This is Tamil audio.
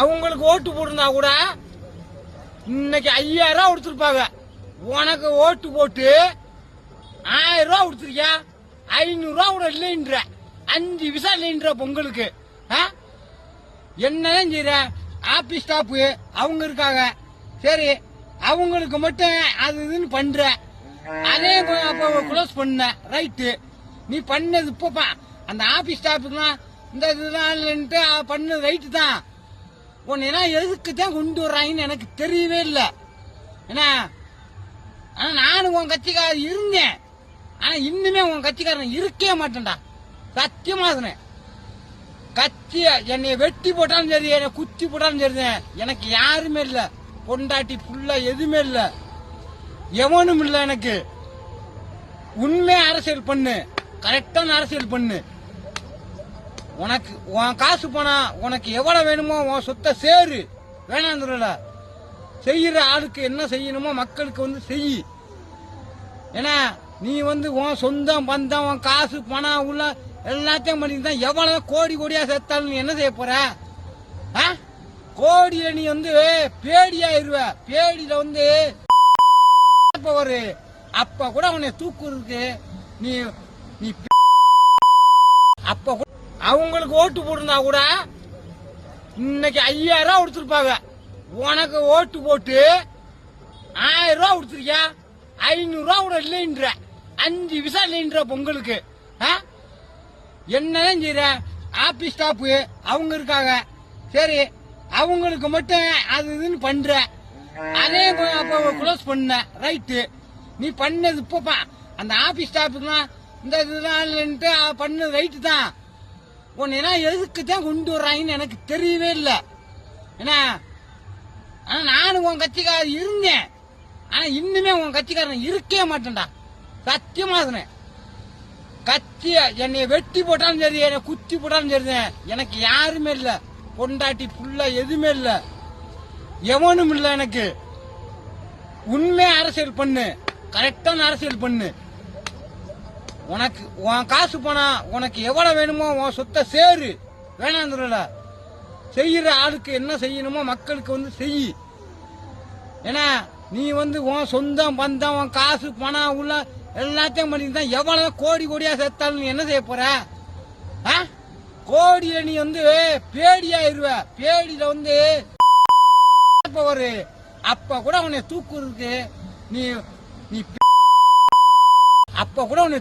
அவங்களுக்கு ஓட்டு போட்டிருந்தா கூட இன்னைக்கு ஐயாயிரம் ரூபா கொடுத்துருப்பாங்க. உனக்கு ஓட்டு போட்டு ஆயிரம் ரூபா கொடுத்துருக்கியா? ஐநூறுரூவா கூட இல்லைன்ற. அஞ்சு விசா இல்லைன்ற பொங்கலுக்கு ஆ? என்னதான் செய்யற ஆபீஸ் ஸ்டாப்பு அவங்க இருக்காங்க. சரி அவங்களுக்கு மட்டும் அது இதுன்னு பண்ற. அதே அப்போ க்ளோஸ் பண்ண. ரைட்டு நீ பண்ணது இப்போ அந்த ஆபீஸ் ஸ்டாஃபுக்குலாம் இந்த இதுதான் இல்லைன்ட்டு பண்ணது ரைட்டு தான். உன்னா எதுக்கு தான் கொண்டு வர்றாங்கன்னு எனக்கு தெரியவே இல்லை. ஏன்னா ஆனா நானும் உன் கட்சிக்காரர் இருந்தேன். ஆனா இன்னுமே உன் கட்சிக்காரன் இருக்கவே மாட்டேன்டா. சத்தியமா சொன்னேன். கட்சி என்னை வெட்டி போட்டாலும் சரி என்னை குத்தி போட்டாலும் சரி எனக்கு யாருமே இல்லை. பொண்டாட்டி புள்ள எதுவுமே இல்லை. எவனும் இல்லை எனக்கு. உண்மை அரசியல் பண்ணு. கரெக்டான அரசியல் பண்ணு. உனக்கு உன் காசு போனா உனக்கு எவ்வளவு வேணுமோ உன் சொத்தை சேரு. வேணாந்துடல செய்யற ஆளுக்கு என்ன செய்யணுமோ மக்களுக்கு வந்து செய். ஏன்னா நீ வந்து உன் சொந்தம் பந்தம் உன் காசு பணம் உள்ள எல்லாத்தையும் பண்ணிட்டு எவ்வளவு கோடி கோடியா சேர்த்தாலும் நீ என்ன செய்ய போற? ஆ? கோடியில நீ வந்து பேடியாயிருவ. பேடியில வந்து ஒரு அப்ப கூட உன்னை தூக்குறதுக்கு நீ நீ அப்ப கூட அவங்களுக்கு ஓட்டு போட்டிருந்தா கூட இன்னைக்கு ஐயாயிரம் ரூபா கொடுத்துருப்பாங்க. உனக்கு ஓட்டு போட்டு ஆயிரம் ரூபா கொடுத்துருக்கியா? ஐநூறுரூவா கூட இல்லைன்ற. அஞ்சு விசா இல்லைன்ற பொங்கலுக்கு ஆ? என்னதான் செய்யற ஆபீஸ் ஸ்டாப்பு அவங்க இருக்காங்க. சரி அவங்களுக்கு மட்டும் அது இதுன்னு பண்ற. அதே அப்போ க்ளோஸ் பண்ண. ரைட்டு நீ பண்ணது இப்போ அந்த ஆபீஸ் ஸ்டாஃபுக்குலாம் இந்த இதெல்லாம் இல்லைன்ட்டு பண்ணது ரைட்டு தான். உன்னா எதுக்கு தான் கொண்டு வர்றாங்கன்னு எனக்கு தெரியவே இல்லை. ஏன்னா ஆனா நானும் உன் கட்சிக்காரர் இருந்தேன். ஆனா இன்னுமே உன் கட்சிக்காரன் இருக்கவே மாட்டேன்டா. சத்தியமா கத்திய என்னை வெட்டி போட்டாலும் சரி என்னை குத்தி போட்டாலும் சரி எனக்கு யாருமே இல்ல. பொண்டாட்டி புள்ள எதுவுமே இல்ல. எவனும் இல்ல எனக்கு. உண்மை அரசியல் பண்ணு. கரெக்டான அரசியல் பண்ணு. உனக்கு உன் காசு போனா உனக்கு எவ்வளவு வேணுமோ உன் சொத்தை சேரு. வேணாந்துடல செய்யற ஆளுக்கு என்ன செய்யணுமோ மக்களுக்கு வந்து செய். ஏன்னா நீ வந்து உன் சொந்தம் பந்தம் உன் காசு பணம் உள்ள எல்லாத்தையும் பண்ணிட்டு தான் எவ்வளவு கோடி கோடியா சேர்த்தாலும் நீ என்ன செய்ய போற? ஆ? கோடியில நீ வந்து பேடியாயிருவ. பேடியில வந்து ஒரு அப்ப கூட உன்னை தூக்குறதுக்கு நீ நீ அப்ப கூட உன்னை